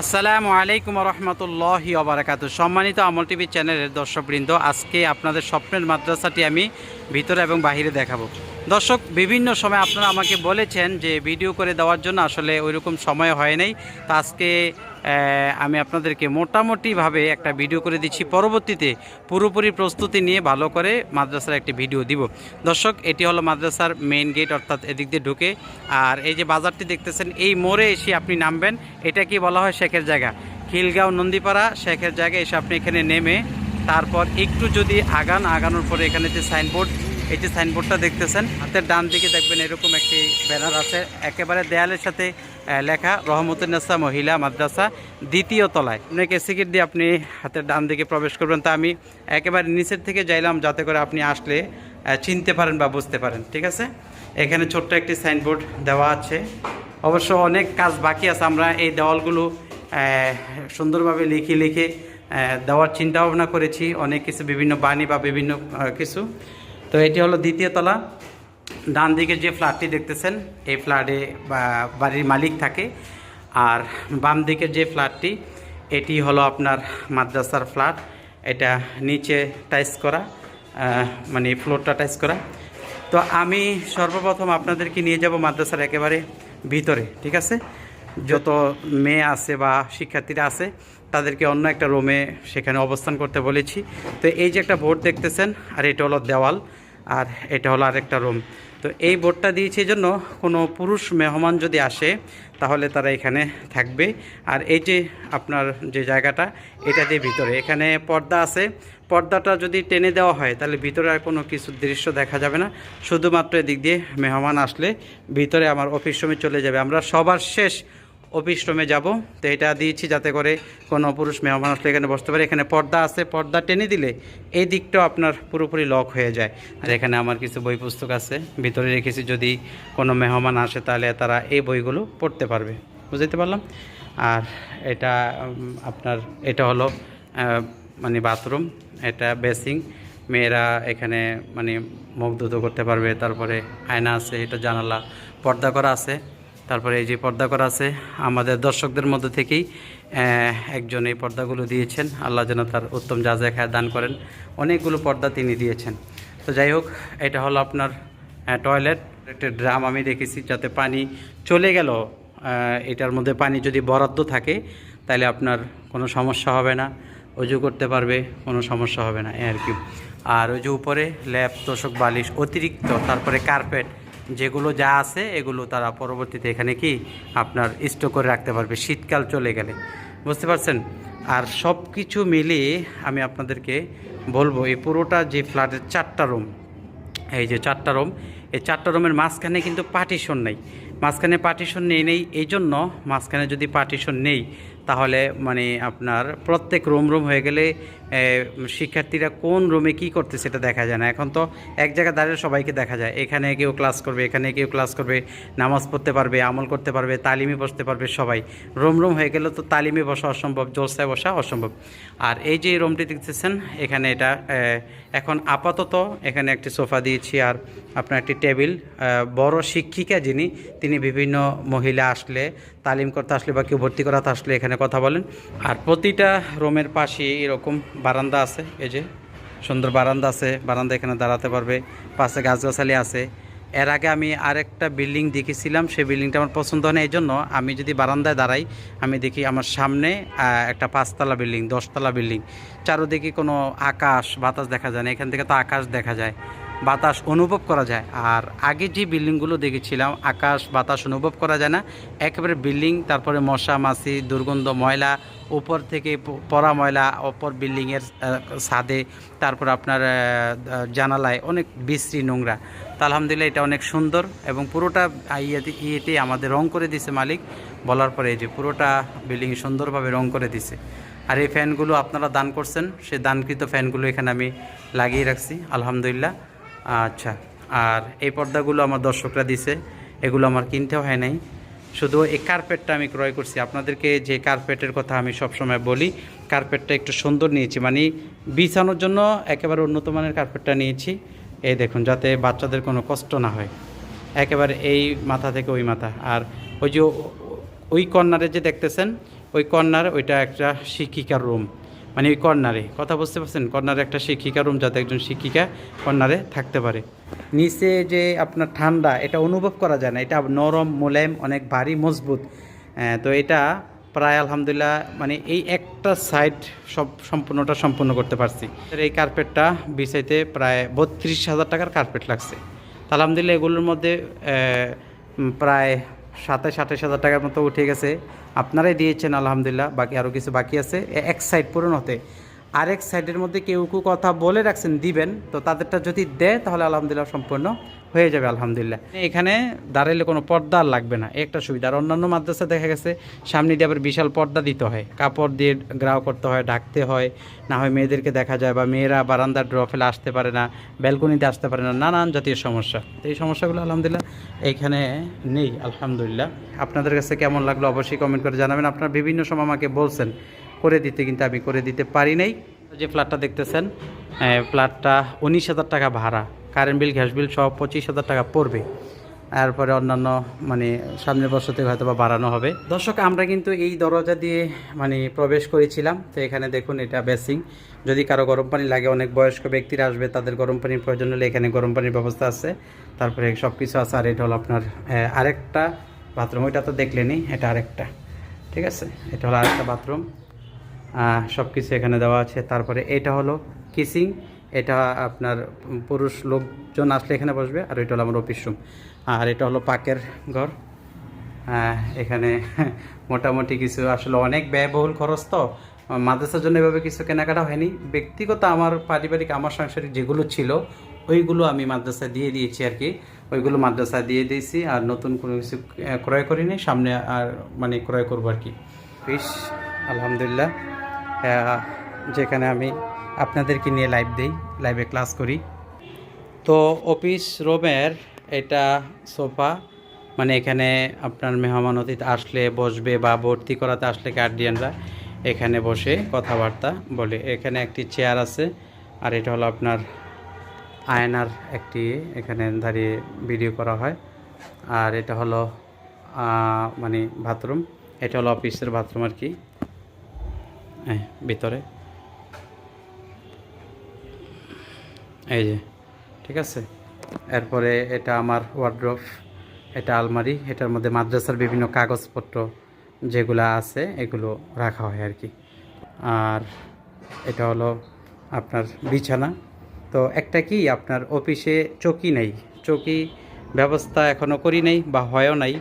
আসসালামু আলাইকুম রহমতুল্লাহি অবরাকাত সম্মানিত আমল টিভি চ্যানেলের দর্শকবৃন্দ, আজকে আপনাদের স্বপ্নের মাদ্রাসাটি আমি ভিতরে এবং বাহিরে দেখাবো। দর্শক, বিভিন্ন সময় আপনারা আমাকে বলেছেন যে ভিডিও করে দেওয়ার জন্য আসলে ওইরকম সময় হয় নাই। তা আজকে আমি আপনাদেরকে মোটামুটিভাবে একটা ভিডিও করে দিচ্ছি। পরবর্তীতে পুরোপুরি প্রস্তুতি নিয়ে ভালো করে মাদ্রাসার একটি ভিডিও দিব। দর্শক, এটি হলো মাদ্রাসার মেইন গেট অর্থাৎ এদিক দিয়ে ঢুকে। আর এই যে বাজারটি দেখতেছেন, এই মোড়ে এসে আপনি নামবেন। এটা কি বলা হয় শেখের জায়গা? খিলগাঁও নন্দীপাড়া শেখের জায়গায় এসে আপনি এখানে নেমে, তারপর একটু যদি আগান, আগানোর পরে এখানে যে সাইনবোর্ড এই যে সাইনবোর্ডটা দেখতেছেন, হাতের ডান দিকে দেখবেন এরকম একটি ব্যানার আছে। একেবারে দেয়ালের সাথে লেখা রহমতুন্নেসা মহিলা মাদ্রাসা, দ্বিতীয় তলায়। আপনাকে সিকিট দিয়ে আপনি হাতের ডান দিকে প্রবেশ করবেন। তা আমি একেবারে নিচের থেকে যাইলাম, যাতে করে আপনি আসলে চিনতে পারেন বা বুঝতে পারেন, ঠিক আছে? এখানে ছোট্ট একটি সাইনবোর্ড দেওয়া আছে। অবশ্য অনেক কাজ বাকি আছে। আমরা এই দেওয়ালগুলো সুন্দরভাবে লিখে লিখে দেওয়ার চিন্তা ভাবনা করেছি। অনেক কিছু বিভিন্ন বাণী বা বিভিন্ন কিছু। তো এটি হলো দ্বিতীয় তলা। ডান দিকে যে ফ্ল্যাটটি দেখতেছেন, এই ফ্ল্যাটে বাড়ির মালিক থাকে। আর বাম দিকের যে ফ্ল্যাটটি, এটি হলো আপনার মাদ্রাসার ফ্ল্যাট। এটা নিচে টাইস করা মানে ফ্লোরটা টাইস করা। তো আমি সর্বপ্রথম আপনাদেরকে নিয়ে যাব মাদ্রাসার একেবারে ভিতরে, ঠিক আছে? যত মেয়ে আছে বা শিক্ষার্থীরা আছে, তাদেরকে অন্য একটা রুমে সেখানে অবস্থান করতে বলেছি। তো এই যে একটা বোর্ড দেখতেছেন, আর এটা হলো দেওয়াল। আর এটা হলো আরেকটা রুম তো এই বোর্ডটা দিয়েছি জন্য কোনো পুরুষ মেহমান যদি আসে, তাহলে তারা এখানে থাকবে। আর এই যে আপনার যে জায়গাটা, এটা দিয়ে ভিতরে। এখানে পর্দা আছে। পর্দাটা যদি টেনে দেওয়া হয়, তাহলে ভিতরে আর কোনো কিছু দৃশ্য দেখা যাবে না। শুধুমাত্র এদিক দিয়ে মেহমান আসলে ভিতরে আমার অফিস রুমে চলে যাবে। আমরা সবার শেষ অফিস রুমে যাব। তো এটা দিয়েছি যাতে করে কোনো পুরুষ মেহমান আসলে এখানে বসতে পারে। এখানে পর্দা আছে, পর্দা টেনে দিলে এই দিকটাও আপনার পুরোপুরি লক হয়ে যায়। আর এখানে আমার কিছু বই পুস্তক আছে, ভিতরে রেখেছি। যদি কোনো মেহমান আসে তাহলে তারা এই বইগুলো পড়তে পারবে। বুঝতে পারলাম? আর এটা আপনার, এটা হলো মানে বাথরুম, এটা বেসিং মেয়েরা এখানে মানে মুখ ধুতো করতে পারবে। তারপরে আয়না আছে, এটা জানালা, পর্দা করা আছে। তারপরে এই যে পর্দা করা আছে, আমাদের দর্শকদের মধ্যে থেকেই একজন এই পর্দাগুলো দিয়েছেন। আল্লাহ যেন তার উত্তম যা খায় দান করেন। অনেকগুলো পর্দা তিনি দিয়েছেন। তো যাই হোক, এটা হলো আপনার টয়লেট একটা ড্রাম আমি দেখেছি যাতে পানি চলে গেল। এটার মধ্যে পানি যদি বরাদ্দ থাকে, তাহলে আপনার কোনো সমস্যা হবে না। অজু করতে পারবে, কোনো সমস্যা হবে না আর কি। আর ওই যে উপরে ল্যাপ, তোষক, বালিশ, অতিরিক্ত, তারপরে কার্পেট যেগুলো যা আছে, এগুলো তারা পরবর্তীতে এখানে কি আপনার স্টোর করে রাখতে পারবে। শীতকাল চলে গেলে। বুঝতে পারছেন? আর সব কিছু মিলিয়ে আমি আপনাদেরকে বলব, এই পুরোটা যে ফ্ল্যাটের চারটা রুম, এই যে চারটা রুম, এই চারটা রুমের মাঝখানে কিন্তু পার্টিশন নেই। মাঝখানে পার্টিশন নেই নেই, এই জন্য মাঝখানে যদি পার্টিশন নেই তাহলে মানে আপনার প্রত্যেক রুম রুম হয়ে গেলে শিক্ষার্থীরা কোন রুমে কি করতে সেটা দেখা যায় না। এখন তো এক জায়গায় দাঁড়িয়ে সবাইকে দেখা যায়। এখানে কেউ ক্লাস করবে, এখানে কেউ ক্লাস করবে, নামাজ পড়তে পারবে, আমল করতে পারবে, তালিমে বসতে পারবে সবাই। রুম রুম হয়ে গেলে তো তালিমে বসা অসম্ভব, জলসায় বসা অসম্ভব। আর এই যে রুমটি দেখতেছেন, এখানে এটা এখন আপাতত এখানে একটি সোফা দিয়েছি আর আপনার একটি টেবিল বড় শিক্ষিকা যিনি, তিনি বিভিন্ন মহিলা আসলে, তালিম করতে আসলে বা কেউ ভর্তি করাতে আসলে এখানে কথা বলেন। আর প্রতিটা রুমের পাশে এরকম বারান্দা আছে, এই যে সুন্দর বারান্দা আছে, বারান্দা এখানে দাঁড়াতে পারবে, পাশে গাছগাছালি আছে। এর আগে আমি আরেকটা বিল্ডিং দেখেছিলাম, সেই বিল্ডিংটা আমার পছন্দ হয় না এই জন্য আমি যদি বারান্দায় দাঁড়াই, আমি দেখি আমার সামনে একটা পাঁচতলা বিল্ডিং, দশতলা বিল্ডিং। চারোদিকে কোনো আকাশ, বাতাস দেখা যায় না, এখান থেকে তো আকাশ দেখা যায়। বাতাস অনুভব করা যায়। আর আগে যে বিল্ডিংগুলো দেখেছিলাম, আকাশ বাতাস অনুভব করা যায় না। একেবারে বিল্ডিং, তারপরে মশা, মাছি, দুর্গন্ধ ময়লা, উপর থেকে পরা ময়লা, অপর বিল্ডিংয়ের ছাদে, তারপর আপনার জানালায় অনেক বিশ্রী নোংরা। তা আলহামদুলিল্লাহ এটা অনেক সুন্দর এবং পুরোটা ইয়েতে ইয়েতে আমাদের রং করে দিছে মালিক। বলার পরে যে পুরোটা বিল্ডিং সুন্দরভাবে রং করে দিছে। আর এই ফ্যানগুলো আপনারা দান করছেন সেই দানকৃত ফ্যানগুলো এখানে আমি লাগিয়ে রাখছি। আলহামদুলিল্লাহ। আচ্ছা আর এই পর্দাগুলো আমার দর্শকরা দিছে, এগুলো আমার কিনতে হয় নাই। শুধু এই কার্পেটটা আমি ক্রয় করছি। আপনাদেরকে যে কার্পেটের কথা আমি সবসময় বলি কার্পেটটা একটু সুন্দর নিয়েছি। মানে বিছানোর জন্য একেবারে উন্নত মানের কার্পেটটা নিয়েছি। এই দেখুন, যাতে বাচ্চাদের কোনো কষ্ট না হয়। একেবারে এই মাথা থেকে ওই মাথা। আর ওই যে ওই কর্নারে যে দেখতেছেন, ওই কর্নার ওইটা একটা শিক্ষিকার রুম মানে ওই কর্নারে, কথা বুঝতে পারছেন? কর্নারে একটা শিক্ষিকা, রুম যাতে একজন শিক্ষিকা কর্নারে থাকতে পারে। নিচে যে আপনার ঠান্ডা, এটা অনুভব করা যায় না। এটা নরম, মোলায়েম, অনেক ভারী, মজবুত। তো এটা প্রায় আলহামদুলিল্লাহ মানে এই একটা সাইড সব সম্পূর্ণটা সম্পূর্ণ করতে পারছি। এই কার্পেটটা বিছাইতে প্রায় বত্রিশ হাজার টাকার কার্পেট লাগছে। তো আলহামদুলিল্লাহ এগুলোর মধ্যে প্রায় সাতাশ, আঠাশ হাজার টাকার মতো উঠে গেছে। আপনারাই দিয়েছেন, আলহামদুলিল্লাহ। বাকি আরও কিছু বাকি আছে। এক সাইড পূরণ হতে। আরেক সাইডের মধ্যে কেউ কেউ কথা বলে রাখছেন, দিবেন। তো তাদেরটা যদি দেয়, তাহলে আলহামদুলিল্লাহ সম্পূর্ণ হয়ে যাবে, আলহামদুলিল্লাহ। এখানে দাঁড়াইলে কোনো পর্দা আর লাগবে না। একটা সুবিধা, আর অন্যান্য মাদ্রাসা দেখা গেছে, সামনে দিয়ে আবার বিশাল পর্দা দিতে হয়। কাপড় দিয়ে গ্রাও করতে হয়, ঢাকতে হয়, না হয় মেয়েদেরকে দেখা যায় বা মেয়েরা বারান্দার ড্র ফেলে আসতে পারে না, ব্যালকনিতে আসতে পারে না, নানান জাতীয় সমস্যা। তো এই সমস্যাগুলো, আলহামদুলিল্লাহ এইখানে নেই, আলহামদুলিল্লাহ। আপনাদের কাছে কেমন লাগল অবশ্যই কমেন্ট করে জানাবেন। আপনারা বিভিন্ন সময় আমাকে বলছেন, করে দিতে, কিন্তু আমি করে দিতে পারি নাই। যে ফ্ল্যাটটা দেখতেছেন ফ্ল্যাটটা উনিশ হাজার টাকা ভাড়া। কারেন্ট বিল গ্যাস বিল সব পঁচিশ হাজার টাকা পড়বে। তারপরে অন্যান্য মানে সামনের বছর থেকে হয়তো বা বাড়ানো হবে। দর্শক, আমরা কিন্তু এই দরজা দিয়ে মানে প্রবেশ করেছিলাম। তো এখানে দেখুন, এটা বেসিং যদি কারও গরম পানি লাগে, অনেক বয়স্ক ব্যক্তিরা আসবে, তাদের গরম পানির প্রয়োজন হলে এখানে গরম পানির ব্যবস্থা আছে। তারপরে সব কিছু আছে, আর এটা হলো আপনার আরেকটা বাথরুম। ওইটা তো দেখলেনি এটা আরেকটা। ঠিক আছে? এটা হলো আরেকটা বাথরুম। সব কিছু এখানে দেওয়া আছে। তারপরে এটা হলো কিসিং এটা আপনার পুরুষ লোকজন আসলে এখানে বসবে আর এটা হলো আমার অফিস রুম আর এটা হলো পাকের ঘর। আহ, এখানে মোটামুটি কিছু আসলে অনেক ব্যয়বহুল খরচ তো। মাদ্রাসার জন্য এভাবে কিছু কেনাকাটা হয়নি। ব্যক্তিগত আমার পারিবারিক আমার সাংসারিক যেগুলো ছিল ওইগুলো আমি মাদ্রাসা দিয়ে দিয়েছি আর কি। ওইগুলো মাদ্রাসা দিয়ে দিয়েছি আর নতুন কোনো কিছু ক্রয় করিনি। সামনে আর মানে ক্রয় করব আর কি। ফিস আলহামদুলিল্লাহ। যেখানে আমি আপনাদেরকে নিয়ে লাইভ দেই লাইভে ক্লাস করি। তো অফিস রুমের এটা সোফা মানে এখানে আপনার মেহমান অতিথি আসলে বসবে বা ভর্তি করাতে আসলে গার্ডিয়ানরা এখানে বসে কথাবার্তা বলে। এখানে একটি চেয়ার আছে, আর এটা হলো আপনার আয়নার একটি, এখানে দাঁড়িয়ে ভিডিও করা হয়। আর এটা হলো মানে বাথরুম এটা হলো অফিসের বাথরুম আর কি। হ্যাঁ ভিতরে। এই যে, ঠিক আছে? এরপরে এটা আমার ওয়ার্ড্রোফ এটা আলমারি, এটার মধ্যে মাদ্রাসার বিভিন্ন কাগজপত্র যেগুলো আছে, এগুলো রাখা হয় আর কি। আর এটা হলো আপনার বিছানা। তো একটা কি, আপনার অফিসে চকি নেই। চকি ব্যবস্থা এখনও করি নাই বা হয়ও নাই।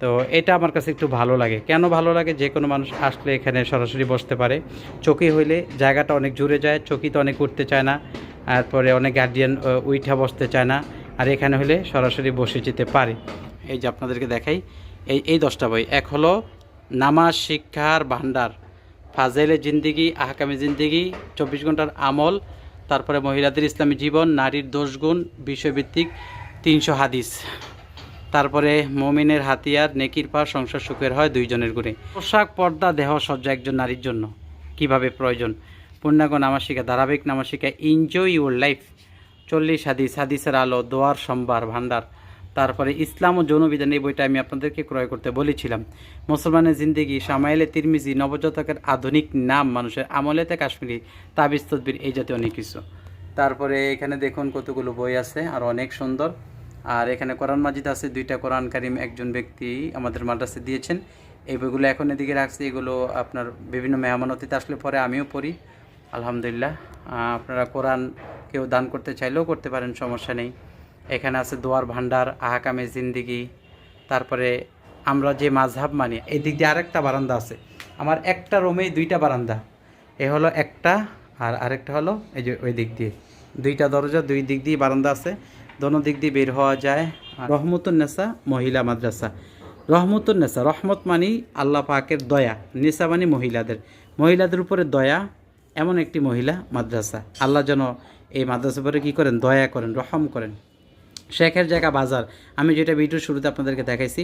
তো এটা আমার কাছে একটু ভালো লাগে। কেন ভালো লাগে? যে কোনো মানুষ আসলে এখানে সরাসরি বসতে পারে। চকি হইলে জায়গাটা অনেক জুড়ে যায়, চকি তো অনেক উঠতে চায় না। তারপরে অনেক গার্ডিয়ান উইঠা বসতে চায় না। আর এখানে হলে সরাসরি বসে যেতে পারে। এই যে আপনাদেরকে দেখাই, এই এই দশটা বই। এক হলো নামাজ শিক্ষার ভান্ডার। ফাজেলে জিন্দিগি, আহকামি জিন্দিগি, চব্বিশ ঘণ্টার আমল, তারপরে মহিলাদের ইসলামী জীবন, নারীর দোষগুণ, বিষয়ভিত্তিক তিনশো হাদিস। তারপরে মমিনের হাতিয়ার, নেকির পা সংসার সুখের হয় দুইজনের গুণে। পোশাক, পর্দা, দেহ সজ্জা একজন নারীর জন্য। কীভাবে প্রয়োজন? পূর্ণাঙ্গ নামাসিকা, ধারাবাহিক নামাসিকা এনজয় ইউর লাইফ চল্লিশ হাদিস, হাদিসের আলো, দোয়ার সম্বার ভান্ডার। তারপরে ইসলাম ও যৌনবিধান এই বইটা আমি আপনাদেরকে ক্রয় করতে বলেছিলাম। মুসলমানের জিন্দিগি সামাইলে তিরমিজি, নবজাতকের আধুনিক নাম, মানুষের আমলেতে কাশ্মীরি, তাবিজ, তদবির, এই জাতীয় অনেক কিছু। তারপরে এখানে দেখুন কতগুলো বই আছে, আর অনেক সুন্দর। আর এখানে কোরআন মাজিদ আছে, দুইটা কোরআন কারিম একজন ব্যক্তি আমাদের মাদ্রাসে দিয়েছেন। এই বইগুলো এখন এদিকে রাখছি, এগুলো আপনার বিভিন্ন মেহমান অতিথি আসলে পরে আমিও পড়ি। আলহামদুলিল্লাহ। আপনারা কোরআন কেউ দান করতে চাইলেও করতে পারেন, সমস্যা নেই। এখানে আছে দোয়ার ভান্ডার, আহাকামে জিন্দিগি, তারপরে আমরা যে মাঝহাব মানি এই দিক দিয়ে আরেকটা বারান্দা আছে। আমার একটা রুমেই দুইটা বারান্দা। এ হলো একটা আর আরেকটা হলো এই যে ওই দিক দিয়ে। দুইটা দরজা দুই দিক দিয়ে বারান্দা আছে। দোনো দিক দিয়ে বের হওয়া যায়। আর রহমতুন নেসা, মহিলা মাদ্রাসা। রহমতুন নেসা, রহমত মানি আল্লাহ পাকের দয়া। নেসা মানি মহিলাদের। মহিলাদের উপরে দয়া এমন একটি মহিলা মাদ্রাসা। আল্লাহ যেন এই মাদ্রাসা পরে কী করেন? দয়া করেন, রহম করেন। শেখের জায়গা বাজার। আমি যেটা ভিডিওর শুরুতে আপনাদেরকে দেখাইছি,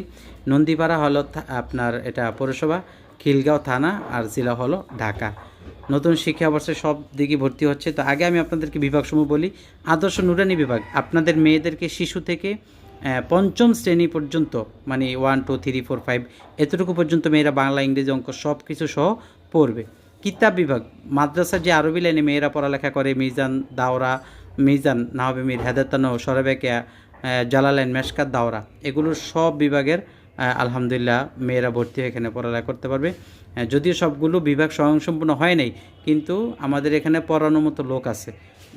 নন্দীপাড়া হলো আপনার এটা পৌরসভা, খিলগাঁও থানা আর জেলা হলো ঢাকা। নতুন শিক্ষাবর্ষে সব দিকে ভর্তি হচ্ছে। তো আগে আমি আপনাদেরকে বিভাগসমূহ বলি। আদর্শ নুরানি বিভাগ। আপনাদের মেয়েদেরকে শিশু থেকে পঞ্চম শ্রেণি পর্যন্ত মানে one two three four five এতটুকু পর্যন্ত মেয়েরা বাংলা, ইংরেজি অঙ্ক সব কিছু সহ পড়বে। কিতাব বিভাগ, মাদ্রাসার যে আরবি লাইনে মেয়েরা পড়ালেখা করে, মিজান দাওরা, মিজান নাহবে মির হেদাতানো সরবেকিয়া জালালাইন, মেশকাত দাওরা এগুলোর সব বিভাগের আলহামদুলিল্লাহ মেয়েরা ভর্তি হয়ে এখানে পড়ালেখা করতে পারবে। যদিও সবগুলো বিভাগ স্বয়ংসম্পূর্ণ হয় নাই, কিন্তু আমাদের এখানে পড়ানোর মতো লোক আছে।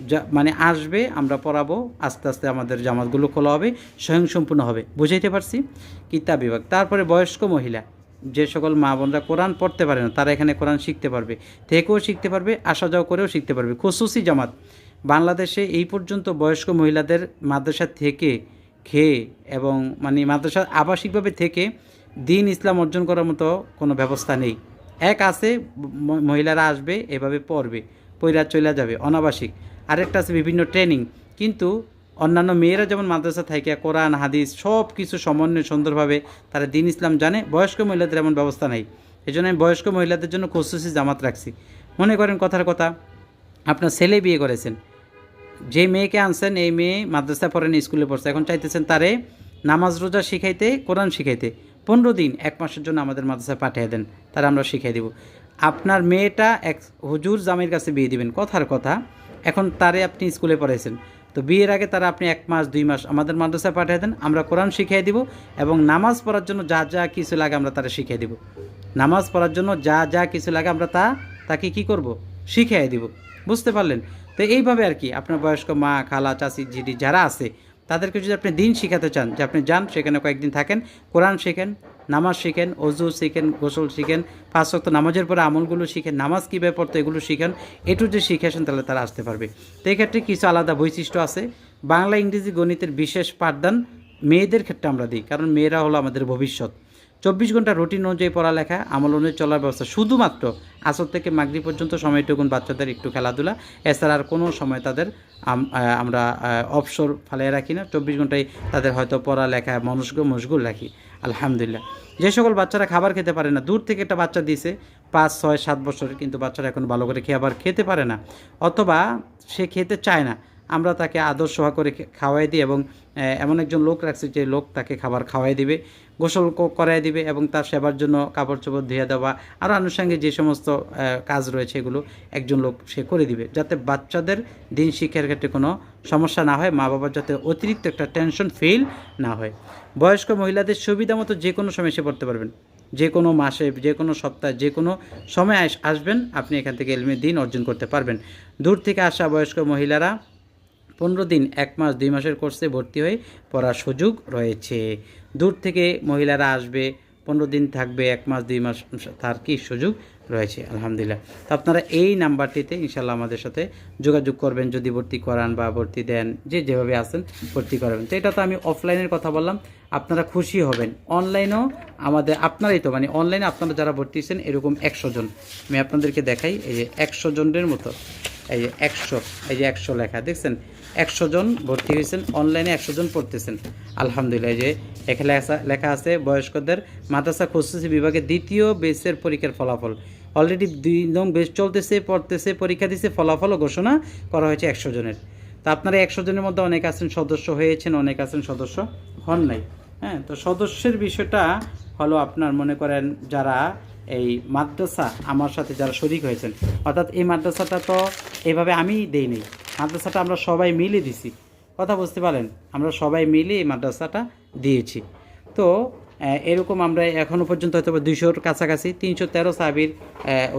যা মানে আসবে, আমরা পড়াবো, আস্তে আস্তে আমাদের জামাতগুলো খোলা হবে, স্বয়ংসম্পূর্ণ হবে। বুঝাইতে পারছি? কিতাব বিভাগ, তারপরে বয়স্ক মহিলা। যে সকল মা বোনরা কোরআন পড়তে পারে না, তারা এখানে কোরআন শিখতে পারবে, থেকেও শিখতে পারবে আসা যাওয়া করেও শিখতে পারবে। খুসুসি জামাত, বাংলাদেশে এই পর্যন্ত বয়স্ক মহিলাদের মাদ্রাসা থেকে খেয়ে এবং মানে মাদ্রাসা আবাসিকভাবে থেকে দিন ইসলাম অর্জন করার মতো কোনো ব্যবস্থা নেই। এক আছে মহিলারা আসবে, এভাবে পড়বে পৈরা চলে যাবে, অনাবাসিক। আরেকটা আছে বিভিন্ন ট্রেনিং। কিন্তু অন্যান্য মেয়েরা যেমন মাদ্রাসা থাকে কোরআন, হাদিস সব কিছু সমন্বয় সুন্দরভাবে তারা দিন ইসলাম জানে, বয়স্ক মহিলাদের এমন ব্যবস্থা নেই। এই জন্য আমি বয়স্ক মহিলাদের জন্য খসুসি জামাত রাখছি। মনে করেন কথার কথা, আপনার ছেলে বিয়ে করেছেন, যে মেয়েকে আনছেন, এই মেয়ে মাদ্রাসা পড়েন, স্কুলে পড়ছে, এখন চাইতেছেন তারে নামাজ রোজা শিখাইতে, কোরআন শিখাইতে। পনেরো দিন, এক মাসের জন্য আমাদের মাদ্রাসায় পাঠিয়ে দেন, তারা আমরা শিখাই দেব। আপনার মেয়েটা এক হুজুর জামির কাছে বিয়ে দিবেন, কথার কথা, এখন তারে আপনি স্কুলে পড়াইছেন। তো বিয়ের আগে তারা আপনি এক মাস, দুই মাস আমাদের মাদ্রাসায় পাঠিয়ে দেন, আমরা কোরআন শিখিয়ে দিব এবং নামাজ পড়ার জন্য যা যা কিছু লাগে আমরা তারা শিখিয়ে দিব। নামাজ পড়ার জন্য যা যা কিছু লাগে আমরা তা, তাকে কি করব? শিখিয়ে দিব। বুঝতে পারলেন? তো এইভাবে আর কি আপনার বয়স্ক মা, খালা, চাচি জিডি যারা আছে, তাদেরকে যদি আপনি দিন শিখাতে চান, যে আপনি যান, সেখানে কয়েকদিন থাকেন, কোরআন শেখেন নামাজ শিখেন, অজু শিখেন, গোসল শিখেন, পাঁচ ওয়াক্ত নামাজের পরে আমলগুলো শিখেন, নামাজ কীভাবে পড়তো এগুলো শিখেন এটু যে শিখে আসেন, তাহলে তারা আসতে পারবে। তো এই ক্ষেত্রে কিছু আলাদা বৈশিষ্ট্য আছে। বাংলা, ইংরেজি গণিতের বিশেষ পাঠদান মেয়েদের ক্ষেত্রে আমরা দিই, কারণ মেয়েরা হলো আমাদের ভবিষ্যৎ। চব্বিশ ঘণ্টা রুটিন অনুযায়ী পড়ালেখা, আমল অনুযায়ী চলার ব্যবস্থা, শুধুমাত্র আসর থেকে মাগরি পর্যন্ত সময়টুকুন বাচ্চাদের একটু খেলাধুলা, এছাড়া আর কোনো সময় তাদের আমরা অবসর ফালিয়ে রাখি না। চব্বিশ ঘন্টায় তাদের হয়তো পড়ালেখা মনস্ক মশগুল রাখি। আলহামদুলিল্লাহ। যে সকল বাচ্চারা খাবার খেতে পারে না, দূর থেকে একটা বাচ্চা দিয়েছে পাঁচ, ছয়, সাত বছরের কিন্তু বাচ্চারা এখন ভালো করে খেয়ে আবার খেতে পারে না। অথবা সে খেতে চায় না। আমরা তাকে আদর্শ করে খাওয়াই দিই এবং এমন একজন লোক রাখছি যে লোক তাকে খাবার খাওয়াই দিবে, গোসল করাই দিবে এবং তার সেবার জন্য কাপড় চোপড় ধুয়ে দেওয়া আরও আনুষঙ্গিক যে সমস্ত কাজ রয়েছে এগুলো একজন লোক সে করে দিবে যাতে বাচ্চাদের দিন শিক্ষার ক্ষেত্রে কোনো সমস্যা না হয় মা বাবার যাতে অতিরিক্ত একটা টেনশন ফিল না হয়। বয়স্ক মহিলাদের সুবিধা মতো যে কোনো সময় এসে পড়তে পারবেন। যে কোনো মাসে, যে কোনো সপ্তাহে, যে কোনো সময় আস- আসবেন, আপনি এখান থেকে এলমের দিন অর্জন করতে পারবেন। দূর থেকে আসা বয়স্ক মহিলারা পনেরো দিন, এক মাস, দুই মাসের কোর্সে ভর্তি হয়ে পড়ার সুযোগ রয়েছে। দূর থেকে মহিলারা আসবে, পনেরো দিন থাকবে, এক মাস, দুই মাস, তার কি সুযোগ রয়েছে? আলহামদুলিল্লাহ। তো আপনারা এই নাম্বারটিতে ইনশাল্লাহ আমাদের সাথে যোগাযোগ করবেন, যদি ভর্তি করান বা ভর্তি দেন, যে যেভাবে আসেন ভর্তি করাবেন। তো এটা তো আমি অফলাইনের কথা বললাম, আপনারা খুশি হবেন। অনলাইনেও আমাদের, আপনারাই তো মানে অনলাইনে আপনারা যারা ভর্তি হয়েছেন, এরকম একশো জন। আমি আপনাদেরকে দেখাই, এই যে একশো জনের মতো। এই যে একশো, এই যে একশো লেখা, দেখছেন? একশো জন ভর্তি হয়েছেন অনলাইনে একশো জন পড়তেছেন। আলহামদুলিল্লাহ যে এখানে লেখা- লেখা আছে, বয়স্কদের মাদ্রাসা খুসুসি বিভাগে দ্বিতীয় বেসের পরীক্ষার ফলাফল। অলরেডি দুই নং বেস চলতেছে, পড়তেছে, পরীক্ষা দিচ্ছে ফলাফলও ঘোষণা করা হয়েছে একশো জনের। তো আপনারা একশো জনের মধ্যে অনেক আছেন, সদস্য হয়েছেন, অনেক আছেন, সদস্য হন নাই। হ্যাঁ তো সদস্যের বিষয়টা হলো আপনার মনে করেন যারা এই মাদ্রাসা আমার সাথে যারা শরিক হয়েছেন, অর্থাৎ এই মাদ্রাসাটা তো এভাবে আমি দেই নেই, মাদ্রাসাটা আমরা সবাই মিলে দিছি। কথা বুঝতে পারেন, আমরা সবাই মিলে এই মাদ্রাসাটা দিয়েছি। তো এরকম আমরা এখনও পর্যন্ত হয়তো দুইশোর কাছাকাছি, তিনশো তেরো সাবির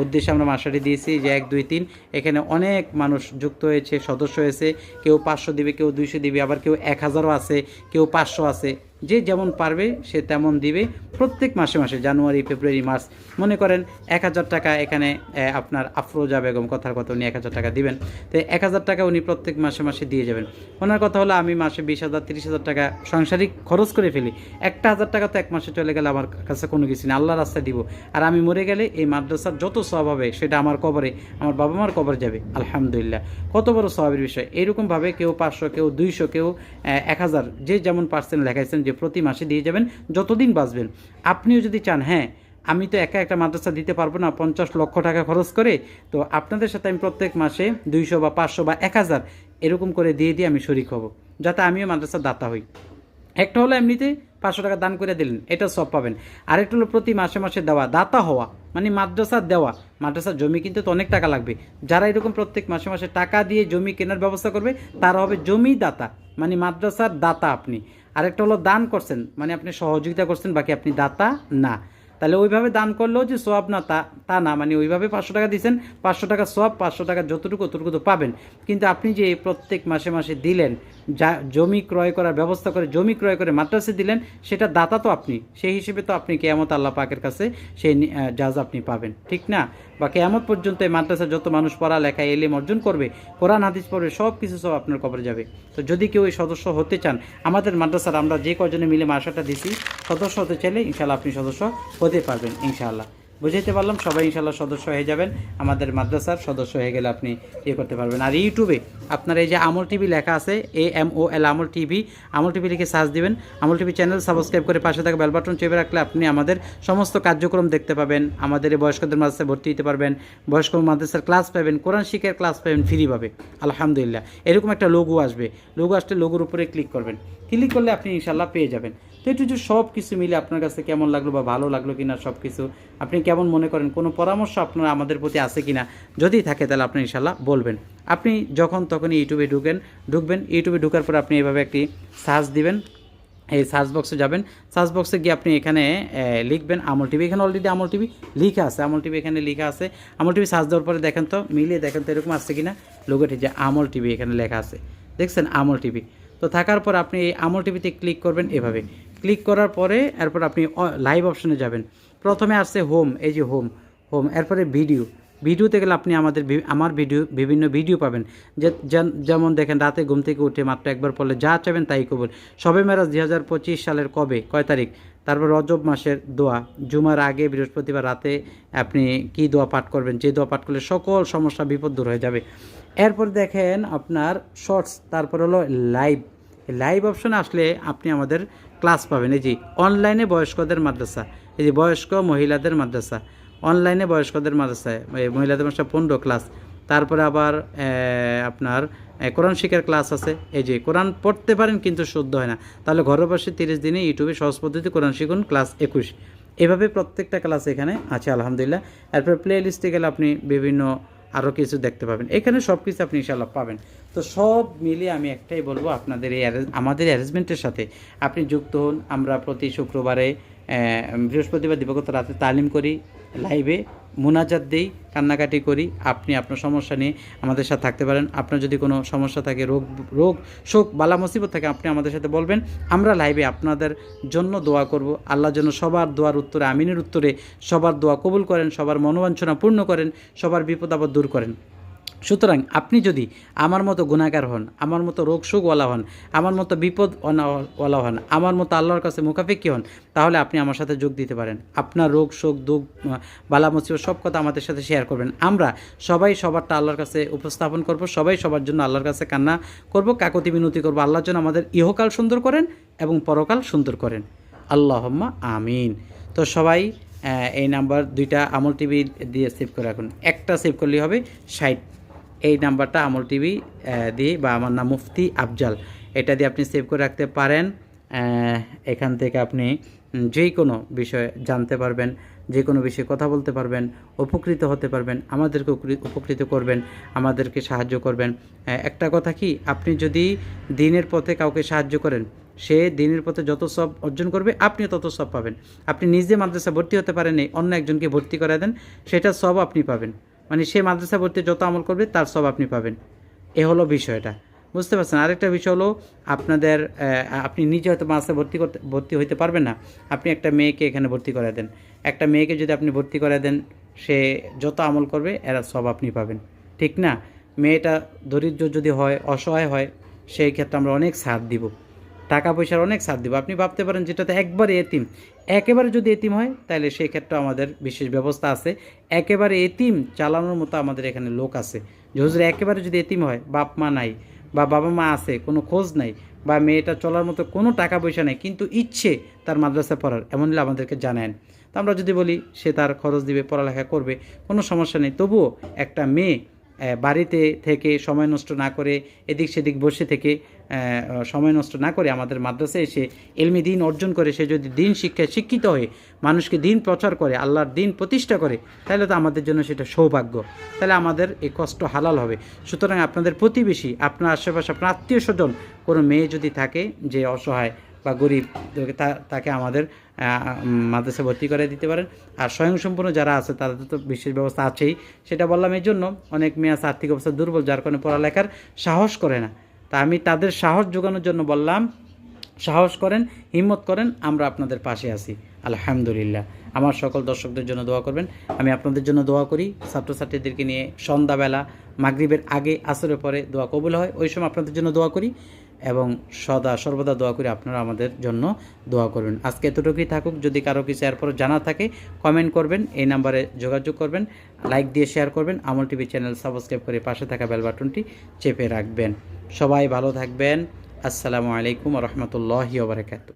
উদ্দেশ্যে আমরা মাসাটি দিয়েছি যে এক, দুই, তিন, এখানে অনেক মানুষ যুক্ত হয়েছে, সদস্য হয়েছে, কেউ পাঁচশো দিবে, কেউ দুইশো দিবে, আবার কেউ এক হাজারও আছে, কেউ পাঁচশো আছে। যে যেমন পারবে সে তেমন দিবে। প্রত্যেক মাসে মাসে, জানুয়ারি, ফেব্রুয়ারি, মার্চ, মনে করেন এক হাজার টাকা এখানে আপনার আফরোজা বেগম কথার কথা উনি এক হাজার টাকা দিবেন। তো এক হাজার টাকা উনি প্রত্যেক মাসে মাসে দিয়ে যাবেন। ওনার কথা হলো, আমি মাসে বিশ হাজার, তিরিশ হাজার টাকা সাংসারিক খরচ করে ফেলি। একটা হাজার টাকা তো এক মাসে চলে গেলে আমার কাছে কোনো কিছু নেই আল্লাহ রাস্তায় দিব। আর আমি মরে গেলে এই মাদ্রাসার যত সব হবে, সেটা আমার কবরে, আমার বাবা মার কবরে যাবে, আলহামদুলিল্লাহ। কত বড় সবাবের বিষয়। এরকমভাবে কেউ পাঁচশো, কেউ দুইশো, কেউ এক হাজার, যে যেমন পার্সেন্ট লেখাইছেন, যে প্রতি মাসে দিয়ে যাবেন, যতদিন বাঁচবেন। আপনিও যদি চান হ্যাঁ আমি তো একা একটা মাদ্রাসা দিতে পারব না, পঞ্চাশ লক্ষ টাকা খরচ করে, তো আপনাদের সাথে আমি প্রত্যেক মাসে দুইশো বা পাঁচশো বা এক হাজার এরকম করে দিয়ে দিয়ে আমি শরিক হব, যাতে আমিও মাদ্রাসার দাতা হই। একটা হলো এমনিতে পাঁচশো টাকা দান করে দিলেন, এটা সব পাবেন। আরেকটা হলো প্রতি মাসে মাসে দেওয়া, দাতা হওয়া মানে মাদ্রাসার দেওয়া। মাদ্রাসার জমি কিনতে তো অনেক টাকা লাগবে। যারা এরকম প্রত্যেক মাসে মাসে টাকা দিয়ে জমি কেনার ব্যবস্থা করবে, তারা হবে জমি দাতা মানে মাদ্রাসার দাতা আপনি। আরেকটা হলো দান করছেন মানে আপনি সহযোগিতা করছেন, বাকি আপনি দাতা না। তাহলে ওইভাবে দান করলেও যে সোয়াব না, তা তা না মানে ওইভাবে পাঁচশো টাকা দিচ্ছেন পাঁচশো টাকা সোয়াব, পাঁচশো টাকা যতটুকু ততটুকু তো পাবেন। কিন্তু আপনি যে প্রত্যেক মাসে মাসে দিলেন যা জমি ক্রয় করার ব্যবস্থা করে, জমি ক্রয় করে মাদ্রাসে দিলেন, সেটা দাতা তো আপনি, সেই হিসেবে তো আপনি কেয়ামত আল্লাহ পাকের কাছে সেই জাজ আপনি পাবেন, ঠিক না? বা কেয়ামত পর্যন্ত এই মাদ্রাসা যত মানুষ পড়ালেখা, এলেম অর্জন করবে, কোরআন, হাদিস পড়বে, সব কিছু সব আপনার কবরে যাবে। তো যদি কেউ এই সদস্য হতে চান, আমাদের মাদ্রাসার আমরা যে কজনে মিলে মাসাটা দিছি, সদস্য হতে চাইলে ইনশাল্লাহ আপনি সদস্য হতে পারবেন, ইনশাআল্লাহ। বুঝাইতে পারলাম, সবাই ইনশাল্লাহ সদস্য হয়ে যাবেন। আমাদের মাদ্রাসার সদস্য হয়ে গেলে আপনি ইয়ে করতে পারবেন। আর ইউটিউবে আপনার এই যে আমল টিভি লেখা আছে এ এম ও এল আমল টিভি আমল টিভি লিখে সার্চ দিবেন। আমল টিভি চ্যানেল সাবস্ক্রাইব করে পাশে থাকা বেল বাটন চেপে রাখলে আপনি আমাদের সমস্ত কার্যক্রম দেখতে পাবেন। আমাদের বয়স্কদের মাদ্রাসায় ভর্তি হতে পারবেন। বয়স্ক মাদ্রাসার ক্লাস পাবেন, কোরআন শিখের ক্লাস পাবেন ফ্রি পাবে আলহামদুলিল্লাহ। এরকম একটা লোগো আসবে। লোগো আসলে লোগোর উপরে ক্লিক করবেন। ক্লিক করলে আপনি ইনশাল্লাহ পেয়ে যাবেন। তো একটু যে সব কিছু মিলে আপনার কাছে কেমন লাগল বা ভালো লাগল কিনা সব কিছু? আপনি কেমন মনে করেন? কোনো পরামর্শ আপনার, আমাদের প্রতি আছে কিনা? যদি থাকে তাহলে আপনি ইনশাল্লাহ বলবেন। আপনি যখন তখন ইউটিউবে ঢুকেন, ঢুকবেন, ইউটিউবে ঢুকার পর আপনি এভাবে একটি সার্চ দিবেন। এই সার্চ বক্সে যাবেন। সার্চ বক্সে গিয়ে আপনি এখানে লিখবেন আমল টিভি। এখানে অলরেডি আমল টিভি লিখা আছে। আমল টিভি এখানে লেখা আছে। আমল টিভি সার্চ দেওয়ার পরে দেখেন তো, মিলিয়ে দেখেন তো এরকম আসছে কিনা? লোগোটি যে আমল টিভি এখানে লেখা আছে। দেখছেন? আমল টিভি। তো থাকার পর আপনি এই আমল টিভিতে ক্লিক করবেন এভাবে। ক্লিক করার পরে এরপর আপনি লাইভ অপশনে যাবেন। প্রথমে আসছে হোম এই যে হোম হোম এরপরে ভিডিও ভিডিওতে গেলে আপনি আমাদের আমার ভিডিও বিভিন্ন ভিডিও পাবেন। যে যেমন দেখেন, রাতে ঘুম থেকে উঠে মাত্র একবার পড়লে যা চাবেন তাই কবুল। সবে মেরাজ দুই হাজার পঁচিশ সালের কবে? কয় তারিখ? তারপর রজব মাসের দোয়া। জুমার আগে বৃহস্পতিবার রাতে আপনি কি দোয়া পাঠ করবেন? যে দোয়া পাঠ করলে সকল সমস্যা, বিপদ দূর হয়ে যাবে। এরপর দেখেন আপনার শর্টস তারপর হলো লাইভ লাইভ অপশনে আসলে আপনি আমাদের ক্লাস পাবেন। এই যে অনলাইনে বয়স্কদের মাদ্রাসা, এই যে বয়স্ক মহিলাদের মাদ্রাসা অনলাইনে বয়স্কদের মাদ্রাসায় মহিলাদের মাদ্রাসা পনেরো ক্লাস তারপরে আবার আপনার কোরআন শিখার ক্লাস আছে। এই যে কোরআন পড়তে পারেন কিন্তু শুদ্ধ হয় না। তাহলে ঘরের পাশে তিরিশ দিনে ইউটিউবে সহজ পদ্ধতি কোরআন শিখুন ক্লাস একুশ। এভাবে প্রত্যেকটা ক্লাস এখানে আছে, আলহামদুলিল্লাহ। এরপর প্লে লিস্টে গেলে আপনি বিভিন্ন আরও কিছু দেখতে পাবেন। এখানে সব কিছু আপনি ইনশাল্লাহ পাবেন। তো সব মিলে আমি একটাই বলব আপনাদের এই আমাদের অ্যারেঞ্জমেন্টের সাথে আপনি যুক্ত হন। আমরা প্রতি শুক্রবারে বৃহস্পতিবার দিবগত রাতে তালিম করি। লাইভে মোনাজাত দেই, কান্নাকাটি করি, আপনি আপনার সমস্যা নিয়ে আমাদের সাথে থাকতে পারেন। আপনার যদি কোনো সমস্যা থাকে, রোগ রোগ, শোক, বালা, মুসিবত থাকে, আপনি আমাদের সাথে বলবেন। আমরা লাইভে আপনাদের জন্য দোয়া করব। আল্লাহর জন্য সবার দোয়ার উত্তরে, আমিনের উত্তরে সবার দোয়া কবুল করেন, সবার মনোবাঞ্ছনা পূর্ণ করেন, সবার বিপদ আপদ দূর করেন। সুতরাং আপনি যদি আমার মতো গুণাকার হন, আমার মতো রোগ শোকওয়ালা হন, আমার মতো বিপদ ওয়ালা হন, আমার মতো আল্লাহর কাছে মুখাফেক্ষি হন, তাহলে আপনি আমার সাথে যোগ দিতে পারেন। আপনার রোগ শোক দুঃখ, বালা, মুসিবত সব কথা আমাদের সাথে শেয়ার করবেন। আমরা সবাই সবারটা আল্লাহর কাছে উপস্থাপন করব, সবাই সবার জন্য আল্লাহর কাছে কান্না করব, কাকতি বিনতি করব, আল্লাহর জন্য আমাদের ইহকাল সুন্দর করেন এবং পরকাল সুন্দর করেন। আল্লাহম্মা আমিন। তো সবাই এই নাম্বার দুইটা আমল টিভি দিয়ে সেভ করে রাখুন। একটা সেভ করলেই হবে ষাট এই নাম্বারটা আমল টিভি দিয়ে বা আমার নাম মুফতি আফজাল। এটা দিয়ে আপনি সেভ করে রাখতে পারেন। এখান থেকে আপনি যে কোনো বিষয়ে জানতে পারবেন, যে কোনো বিষয়ে কথা বলতে পারবেন, উপকৃত হতে পারবেন, আমাদেরকে উপকৃত করবেন, আমাদেরকে সাহায্য করবেন। একটা কথা কি, আপনি যদি দিনের পথে কাউকে সাহায্য করেন, সে দিনের পথে যত সব অর্জন করবে, আপনিও তত সব পাবেন। আপনি নিজে মাদ্রাসা ভর্তি হতে পারেন অন্য একজনকে ভর্তি করে দেন, সেটা সব আপনি পাবেন। মানে সে মাদ্রাসা ভর্তি যত আমল করবে, তার সব আপনি পাবেন। এ হলো বিষয়টা। বুঝতে পারছেন? আরেকটা বিষয় হলো, আপনাদের আপনি নিজে হয়তো মাদ্রাসা ভর্তি করতে, ভর্তি হইতে পারবেন না। আপনি একটা মেয়েকে এখানে ভর্তি করে দেন। একটা মেয়েকে যদি আপনি ভর্তি করে দেন, সে যত আমল করবে, এরা সব আপনি পাবেন। ঠিক না? মেয়েটা দরিদ্র যদি হয়, অসহায় হয়, সেই ক্ষেত্রে আমরা অনেক সাথ দিব। টাকা পয়সার অনেক ছাড় দিব। আপনি ভাবতে পারেন যেটাতে একবারে এতিম। একেবারে যদি এতিম হয় তাহলে সেই ক্ষেত্রে আমাদের বিশেষ ব্যবস্থা আছে। একেবারে এতিম চালানোর মতো আমাদের এখানে লোক আছে। হুজুর, একেবারে যদি এতিম হয়, বাপ মা নাই বা বাবা মা আছে, কোনো খোঁজ নাই বা মেয়েটা চলার মতো কোনো টাকা পয়সা নেই, কিন্তু ইচ্ছে তার মাদ্রাসা পড়ার, এমন হলে আমাদেরকে জানান তো আমরা যদি বলি, সে তার খরচ দিবে, পড়ালেখা করবে, কোনো সমস্যা নেই। তবুও একটা মেয়ে বাড়িতে থেকে সময় নষ্ট না করে, এদিক সেদিক বসে থেকে সময় নষ্ট না করে আমাদের মাদ্রাসায় এসে এলমি দিন অর্জন করে, সে যদি দিন শিক্ষায় শিক্ষিত হয়ে মানুষকে দিন প্রচার করে, আল্লাহর দিন প্রতিষ্ঠা করে, তাহলে তো আমাদের জন্য সেটা সৌভাগ্য। তাহলে আমাদের এই কষ্ট হালাল হবে। সুতরাং আপনাদের প্রতিবেশী, আপনার আশেপাশে, আপনার আত্মীয় স্বজন, কোনো মেয়ে যদি থাকে যে অসহায় বা গরিব তাকে আমাদের মাদ্রাসা ভর্তি করে দিতে পারেন। আর স্বয়ংসম্পূর্ণ যারা আছে, তাদের তো বিশেষ ব্যবস্থা আছেই। সেটা বললাম এই জন্য অনেক মেয়ে আছে, আর্থিক অবস্থা দুর্বল, যার কারণে পড়ালেখার সাহস করে না। তা আমি তাদের সাহস যোগানোর জন্য বললাম, সাহস করেন, হিম্মত করেন, আমরা আপনাদের পাশে আছি। আলহামদুলিল্লাহ। আমার সকল দর্শকদের জন্য দোয়া করবেন। আমি আপনাদের জন্য দোয়া করি, ছাত্রছাত্রীদেরকে নিয়ে সন্ধ্যাবেলা, মাগরিবের আগে, আসরের পরে দোয়া কবুল হয়। ওই সময় আপনাদের জন্য দোয়া করি। এবং সদা সর্বদা দোয়া করি আপনারা আমাদের জন্য দোয়া করবেন। আজকে এতটুকুই থাকুক। যদি কারও কিছু এরপর জানা থাকে কমেন্ট করবেন, এই নাম্বারে যোগাযোগ করবেন লাইক দিয়ে শেয়ার করবেন আমল টিভি চ্যানেল সাবস্ক্রাইব করে পাশে থাকা বেল বাটনটি চেপে রাখবেন। সবাই ভালো থাকবেন। আসসালামু আলাইকুম রহমতুল্লাহ ওবরাকাতু